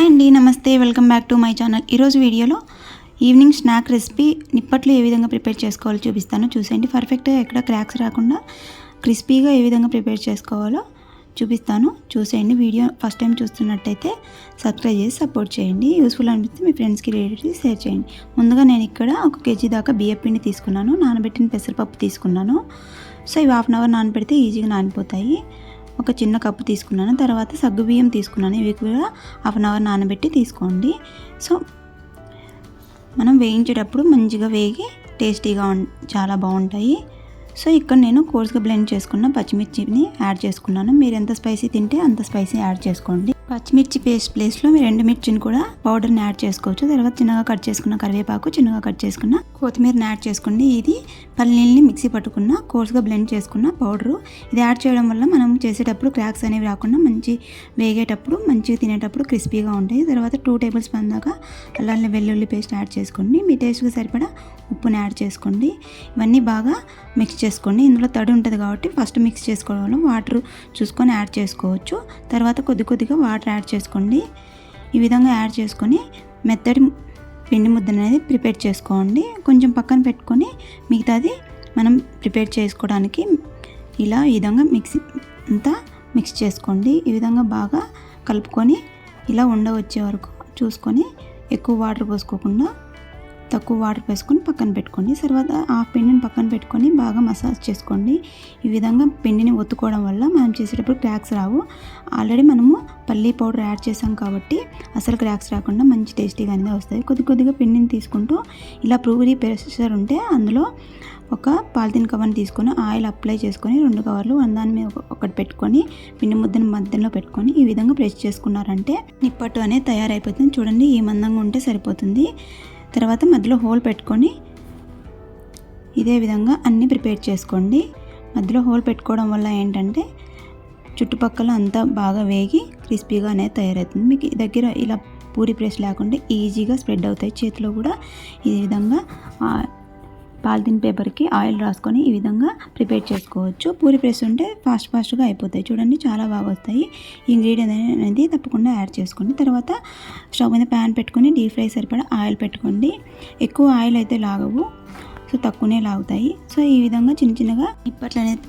Hi అండి నమస్తే welcome back to my channel. ఈరోజు వీడియోలో ఈవినింగ్ స్నాక్ రెసిపీ నిప్పట్లు ఏ విధంగా ప్రిపేర్ చేసుకోవాలో చూపిస్తాను. చూసేయండి పర్ఫెక్ట్గా ఎక్కడ క్రాక్స్ రాకుండా క్రిస్పీగా ఏ విధంగా ప్రిపేర్ చేసుకోవాలో చూపిస్తాను. చూసేయండి వీడియో ఫస్ట్ టైం చూస్తున్నట్టయితే సబ్స్క్రైబ్ చేసి సపోర్ట్ చేయండి. యూస్ఫుల్ అనిపిస్తే మీ ఫ్రెండ్స్కి రిలేటివ్స్ షేర్ చేయండి. ముందుగా నేను ఇక్కడ ఒక కేజీ దాకా బియ్య పిండి తీసుకున్నాను. నానబెట్టిన పెసరపప్పు తీసుకున్నాను. సో ఇవి హాఫ్ అన్ అవర్ నానబెడితే ఈజీగా నానిపోతాయి. ఒక చిన్న కప్పు తీసుకున్నాను. తర్వాత సగ్గుబియ్యం తీసుకున్నాను. ఇవి కూడా హాఫ్ అన్ అవర్ నానబెట్టి తీసుకోండి. సో మనం వేయించేటప్పుడు మంచిగా వేగి టేస్టీగా చాలా బాగుంటాయి. సో ఇక్కడ నేను కోర్స్గా బ్లెండ్ చేసుకున్న పచ్చిమిర్చిని యాడ్ చేసుకున్నాను. మీరు ఎంత స్పైసీ తింటే అంత స్పైసీ యాడ్ చేసుకోండి. పచ్చిమిర్చి పేస్ట్ ప్లేస్లో మీరు రెండు మిర్చిని కూడా పౌడర్ని యాడ్ చేసుకోవచ్చు. తర్వాత చిన్నగా కట్ చేసుకున్న కరివేపాకు చిన్నగా కట్ చేసుకున్న కొత్తిమీరని యాడ్ చేసుకోండి. ఇది పల్లీల్ని మిక్సీ పట్టుకున్న కోర్స్గా బ్లెండ్ చేసుకున్న పౌడరు ఇది యాడ్ చేయడం వల్ల మనం చేసేటప్పుడు క్రాక్స్ అనేవి రాకుండా మంచి వేగేటప్పుడు మంచిగా తినేటప్పుడు క్రిస్పీగా ఉంటాయి. తర్వాత టూ టేబుల్ స్పూన్ దాకా అల్లం వెల్లుల్లి పేస్ట్ యాడ్ చేసుకోండి. మీ టేస్ట్కి సరిపడా ఉప్పుని యాడ్ చేసుకోండి. ఇవన్నీ బాగా మిక్స్ చేసుకోండి. ఇందులో తడి ఉంటుంది కాబట్టి ఫస్ట్ మిక్స్ చేసుకోవడం వల్ల వాటర్ చూసుకొని యాడ్ చేసుకోవచ్చు. తర్వాత కొద్ది కొద్దిగా వాటర్ యాడ్ చేసుకోండి. ఈ విధంగా యాడ్ చేసుకొని మెత్తడి పిండి ముద్ద అనేది ప్రిపేర్ చేసుకోండి. కొంచెం పక్కన పెట్టుకొని మిగతాది మనం ప్రిపేర్ చేసుకోవడానికి ఇలా ఈ విధంగా మిక్సీ అంతా మిక్స్ చేసుకోండి. ఈ విధంగా బాగా కలుపుకొని ఇలా ఉండ వచ్చే వరకు చూసుకొని ఎక్కువ వాటర్ పోసుకోకుండా తక్కువ వాటర్ వేసుకొని పక్కన పెట్టుకోండి. తర్వాత ఆ పిండిని పక్కన పెట్టుకొని బాగా మసాజ్ చేసుకోండి. ఈ విధంగా పిండిని ఒత్తుకోవడం వల్ల మనం చేసేటప్పుడు క్రాక్స్ రావు. ఆల్రెడీ మనము పల్లీ పౌడర్ యాడ్ చేసాం కాబట్టి అసలు క్రాక్స్ రాకుండా మంచి టేస్టీగా అనేది వస్తాయి కొద్ది కొద్దిగా పిండిని తీసుకుంటూ ఇలా ప్రూవరీ ప్రెషర్ ఉంటే అందులో ఒక పాలిథిన్ కవర్ని తీసుకొని ఆయిల్ అప్లై చేసుకొని రెండు కవర్లు దాని మీద ఒకటి పెట్టుకొని పిండి ముద్దను మధ్యలో పెట్టుకొని ఈ విధంగా ప్రెస్ చేసుకున్నారంటే నిప్పట్టు అనేది తయారైపోతుంది. చూడండి ఈ మందంగా ఉంటే సరిపోతుంది. తర్వాత మధ్యలో హోల్ పెట్టుకొని ఇదే విధంగా అన్నీ ప్రిపేర్ చేసుకోండి. మధ్యలో హోల్ పెట్టుకోవడం వల్ల ఏంటంటే చుట్టుపక్కల అంతా బాగా వేగి క్రిస్పీగా అనేది తయారవుతుంది. మీకు దగ్గర ఇలా పూరి ప్రెస్ లేకుండా ఈజీగా స్ప్రెడ్ అవుతాయి. చేతిలో కూడా ఈ విధంగా పాలిథిన్ పేపర్కి ఆయిల్ రాసుకొని ఈ విధంగా ప్రిపేర్ చేసుకోవచ్చు. పూరి ప్రెస్ ఉంటే ఫాస్ట్ ఫాస్ట్గా అయిపోతాయి. చూడండి చాలా బాగా వస్తాయి. ఇంగ్రీడియంట్ అనేది తప్పకుండా యాడ్ చేసుకోండి. తర్వాత స్టవ్ మీద ప్యాన్ పెట్టుకొని డీప్ ఫ్రై సరిపడా ఆయిల్ పెట్టుకోండి. ఎక్కువ ఆయిల్ అయితే లాగవు. సో తక్కువనే లాగుతాయి. సో ఈ విధంగా చిన్న చిన్నగా ఇప్పట్లనే అనేది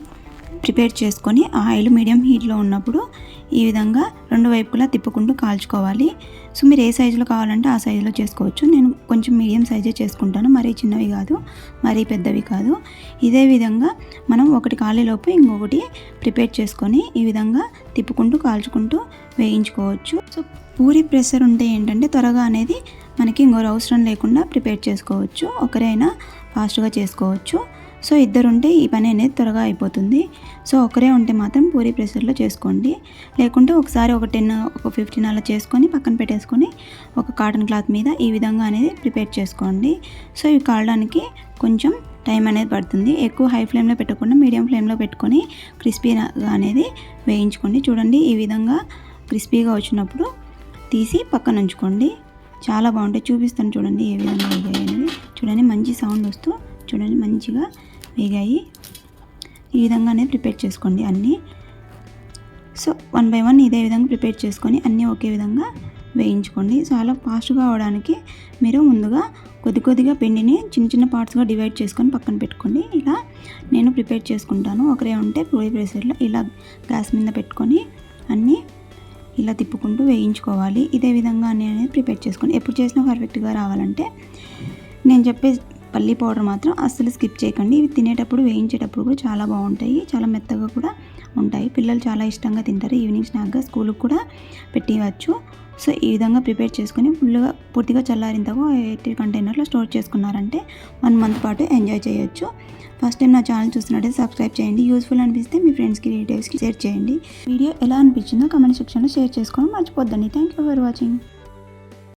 ప్రిపేర్ చేసుకొని ఆయిల్ మీడియం హీట్లో ఉన్నప్పుడు ఈ విధంగా రెండు వైపులా తిప్పుకుంటూ కాల్చుకోవాలి. సో మీరు ఏ సైజులో కావాలంటే ఆ సైజులో చేసుకోవచ్చు. నేను కొంచెం మీడియం సైజే చేసుకుంటాను. మరీ చిన్నవి కాదు మరీ పెద్దవి కాదు. ఇదే విధంగా మనం ఒకటి కాలేలోపు ఇంకొకటి ప్రిపేర్ చేసుకొని ఈ విధంగా తిప్పుకుంటూ కాల్చుకుంటూ వేయించుకోవచ్చు. సో పూరి ప్రెషర్ ఉంటే ఏంటంటే త్వరగా అనేది మనకి ఇంకో అవసరం లేకుండా ప్రిపేర్ చేసుకోవచ్చు. ఒకరైనా ఫాస్ట్గా చేసుకోవచ్చు. సో ఇద్దరుంటే ఈ పని అనేది త్వరగా అయిపోతుంది. సో ఒకరే ఉంటే మాత్రం పూరి ప్రెషర్లో చేసుకోండి. లేకుంటే ఒకసారి ఒక టెన్ ఒక ఫిఫ్టీన్ అలా చేసుకొని పక్కన పెట్టేసుకొని ఒక కాటన్ క్లాత్ మీద ఈ విధంగా అనేది ప్రిపేర్ చేసుకోండి. సో ఇవి కాలడానికి కొంచెం టైం అనేది పడుతుంది. ఎక్కువ హై ఫ్లేమ్లో పెట్టకుండా మీడియం ఫ్లేమ్లో పెట్టుకొని క్రిస్పీగా అనేది వేయించుకోండి. చూడండి ఈ విధంగా క్రిస్పీగా వచ్చినప్పుడు తీసి పక్కన ఉంచుకోండి. చాలా బాగుంటాయి. చూపిస్తాను చూడండి ఏ విధంగా అయ్యాయి అనేది. చూడండి మంచి సౌండ్ వస్తూ చూడండి మంచిగా వేగాయి. ఈ విధంగానే ప్రిపేర్ చేసుకోండి అన్నీ. సో వన్ బై వన్ ఇదే విధంగా ప్రిపేర్ చేసుకొని అన్నీ ఒకే విధంగా వేయించుకోండి. చాలా ఫాస్ట్గా అవడానికి మీరు ముందుగా కొద్ది కొద్దిగా పిండిని చిన్న చిన్న పార్ట్స్గా డివైడ్ చేసుకొని పక్కన పెట్టుకోండి. ఇలా నేను ప్రిపేర్ చేసుకుంటాను. ఒకరే ఉంటే పూరి ప్రెషర్లో ఇలా గ్యాస్ మీద పెట్టుకొని అన్నీ ఇలా తిప్పుకుంటూ వేయించుకోవాలి. ఇదే విధంగా అన్నీ అనేది ప్రిపేర్ చేసుకోండి. ఎప్పుడు చేసినా పర్ఫెక్ట్గా రావాలంటే నేను చెప్పే పల్లీ పౌడర్ మాత్రం అస్సలు స్కిప్ చేయకండి. ఇవి తినేటప్పుడు వేయించేటప్పుడు కూడా చాలా బాగుంటాయి. చాలా మెత్తగా కూడా ఉంటాయి. పిల్లలు చాలా ఇష్టంగా తింటారు. ఈవినింగ్ స్నాక్గా స్కూల్కి కూడా పెట్టివచ్చు. సో ఈ విధంగా ప్రిపేర్ చేసుకొని ఫుల్గా పూర్తిగా చల్లారింతగా ఎయిటీ కంటైనర్లో స్టోర్ చేసుకున్నారంటే వన్ మంత్ పాటు ఎంజాయ్ చేయొచ్చు. ఫస్ట్ టైం నా ఛానల్ చూస్తున్నట్టే సబ్స్క్రైబ్ చేయండి. యూస్ఫుల్ అనిపిస్తే మీ ఫ్రెండ్స్కి రిలేటివ్స్కి షేర్ చేయండి. వీడియో ఎలా అనిపించిందో కమెంట్ సెక్షన్లో షేర్ చేసుకోవడం మర్చిపోద్దండి. Thank you for watching.